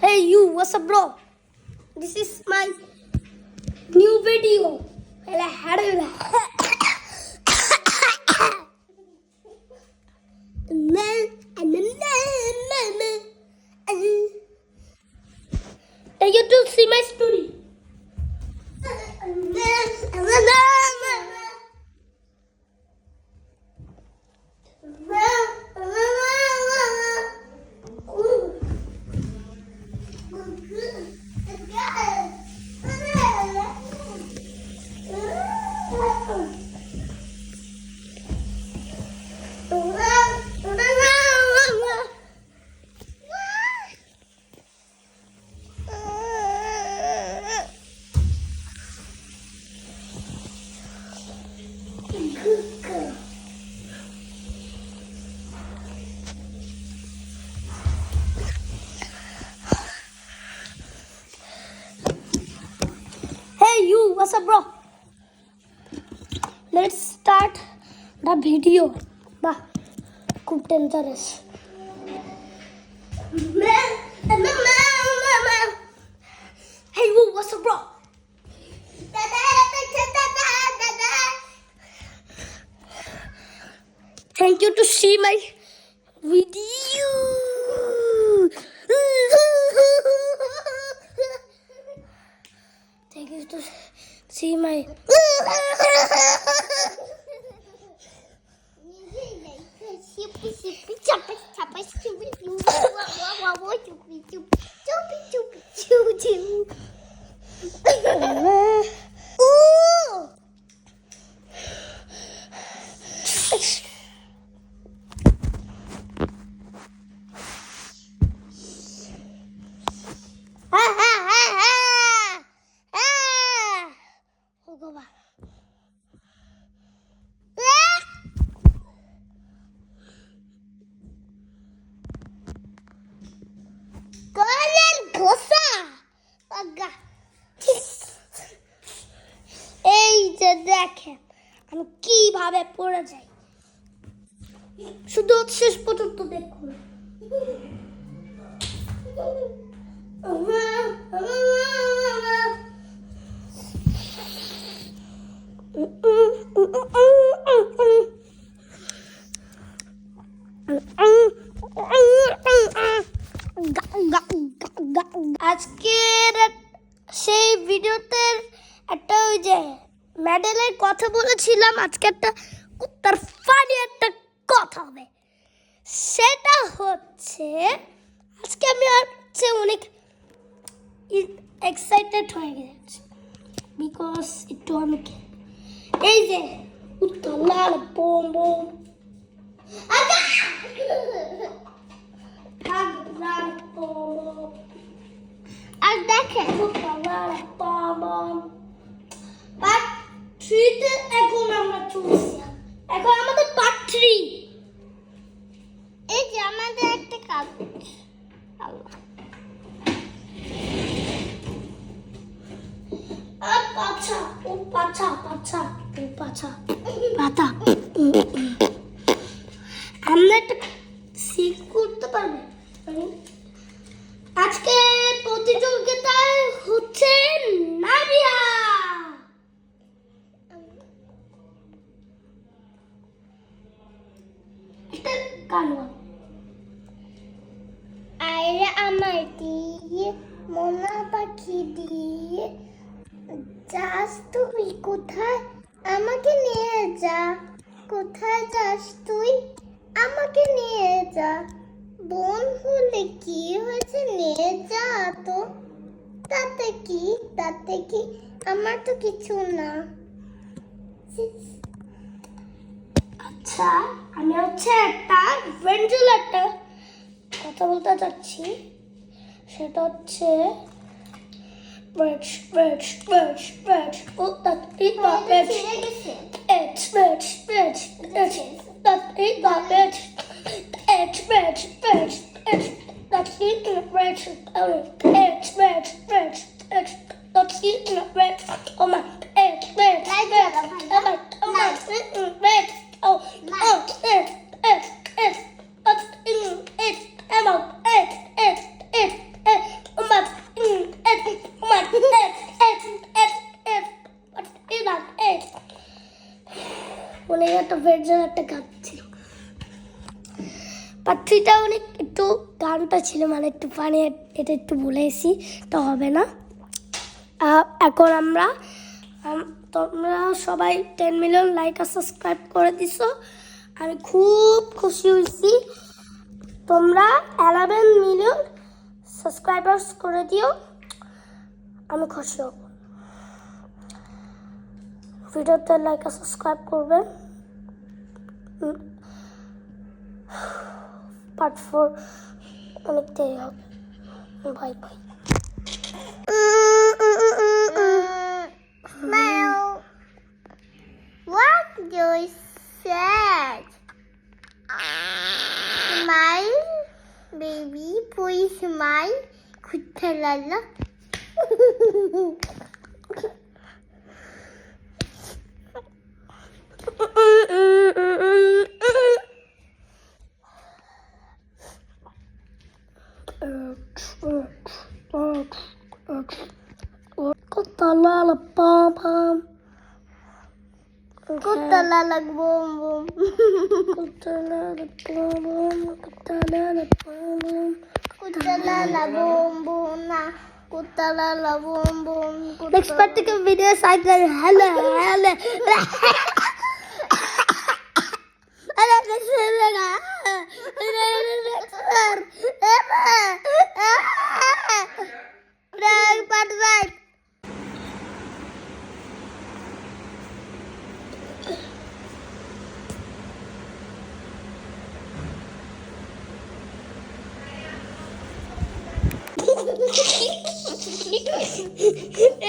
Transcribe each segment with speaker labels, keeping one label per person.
Speaker 1: Hey you, what's up bro? This is my new video. Start the video. Bah, খুব dangerous. Hey what's up bro? Thank you to see my video. Thank you to see my. এই যে দেখেন আমি কীভাবে পড়ে যাই। শুধু শেষ পর্যন্ত দেখুন আজকের সেই ভিডিওতে একটা ওই যে মেডেলের কথা বলেছিলাম, আজকে একটা তার ফানি একটা হবে। সেটা হচ্ছে, আজকে আমি হচ্ছে অনেক এক্সাইটেড হয়ে গেছি। বিকজ একটু অনেক এই যে উত্তলার বোম বোম! বোম আর দেখেন পার্ট থ্রিতে এখন আমরা চলছি। এখন আমাদের পার্ট থ্রি আমাদের একটা পারবে? মানে আজকে প্রতিযোগিতায় হচ্ছে নাবিয়া। এটা
Speaker 2: আরে আমার দিয়ে মোনা পাখি দিয়ে যাস তুই, কোথায়? আমাকে নিয়ে যা। কোথায় যাস তুই? আমাকে নিয়ে যা। বোন হলে কি হয়েছে? নিয়ে যা তো। তাতে কি? তাতে কি? আমার তো কিছু না।
Speaker 1: আচ্ছা আমি হচ্ছে একটা ভেন্টুল একটা কথা বলতে চাচ্ছি। সেটা হচ্ছে birds, birds, birds, birds. Oh, that is not birds.
Speaker 2: ছিঁড়ে গেছে
Speaker 1: It's birds, birds, birds. That is not birds. It's birds, birds, birds. That is not birds. Oh, it's birds, birds, birds. That is not birds. Oh my, Version একটা গান ছিল। অনেক একটু গানটা ছিল মানে একটু পানি এটা একটু ভুলে এসি তো হবে না। এখন আমরা তোমরা সবাই টেন মিলিয়ন লাইক আর সাবস্ক্রাইব করে দিছো। আমি খুব খুশি হয়েছি। তোমরা এলেভেন মিলিয়ন সাবস্ক্রাইবার্স করে দিও। আমি খুশি হব। ভিডিওতে লাইক আর সাবস্ক্রাইব করবেন পার্ট ফোর অনেক দেরি হবে bye bye
Speaker 2: Smile. What you said? Smile, baby. Please smile. Kutalala.
Speaker 1: Kutalala
Speaker 2: குத்தாலக் போம் போம்.
Speaker 1: குத்தாலக் போம் போம். குத்தாலக் போம் போம். குத்தாலல போம் போம். நான் குத்தாலல
Speaker 2: போம் பாட்டு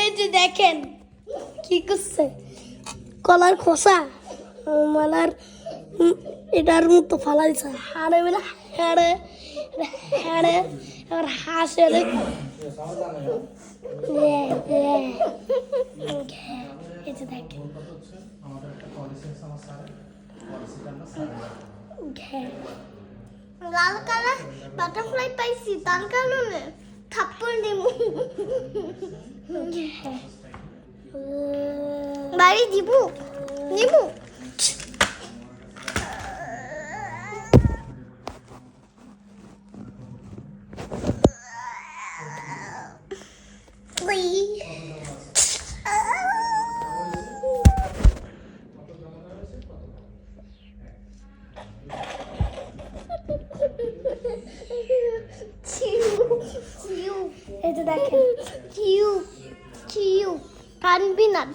Speaker 1: এই যে দেখেন, কি করছে? কলার খোসা। মালার এটার মতো ফালাইছে। হাড়ে বলে হাড়ে হাড়ে, এবার হাসে এই যে
Speaker 2: লাল কালার বাটারফ্লাই পাইছি, তার কারণে।
Speaker 1: Couple
Speaker 2: name. Okay.
Speaker 1: Mari jibu. kan binat.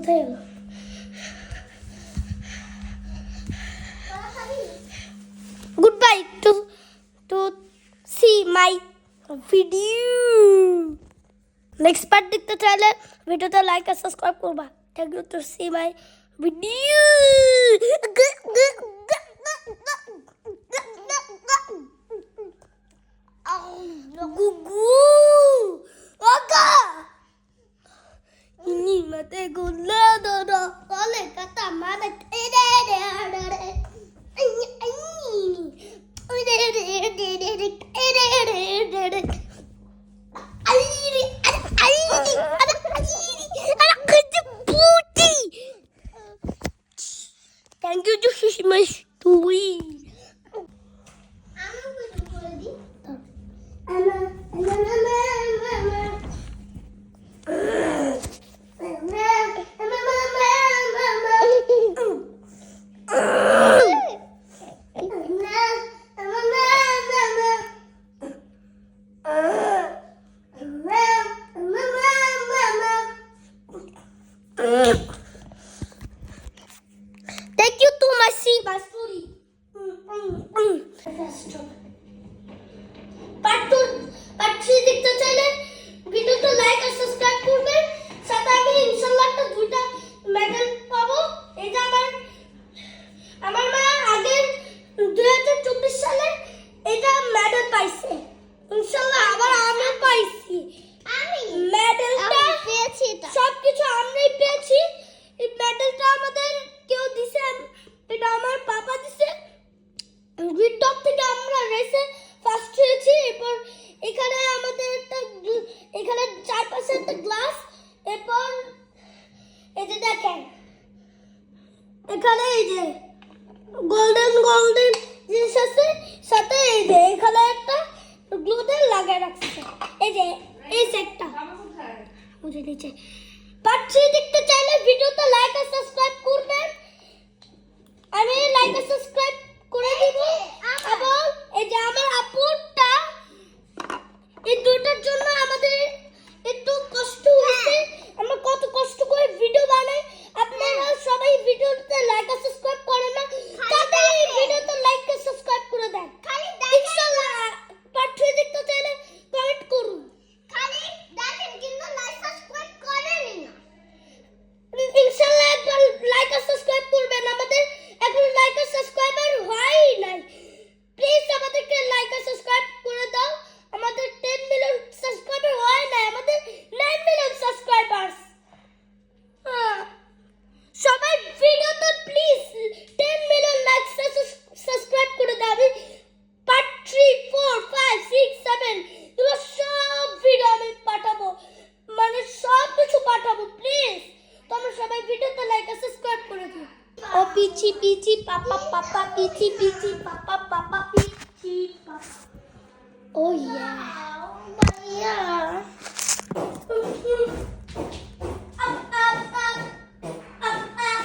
Speaker 1: 못해요. Goodbye to to see my video. Next part দেখতে চাইলে ভিডিওতে লাইক আর সাবস্ক্রাইব করবা thank you to see my video গুগু te gulla do do ole kata mada te de de de de Thank you, Jesus, my sweet. এখানে এই যে golden golden জিনিস আছে, সাথে এই যে এখানে একটা গ্লুদের লাগিয়ে রাখছে। এই যে, এই সেটটা বুঝে নিচে। পাচ্ছি, দেখতে চাইলে ভিডিওতে লাইক আর সাবস্ক্রাইব করবেন। আমি লাইক আর subscribe pici pici papa papa pici pici papa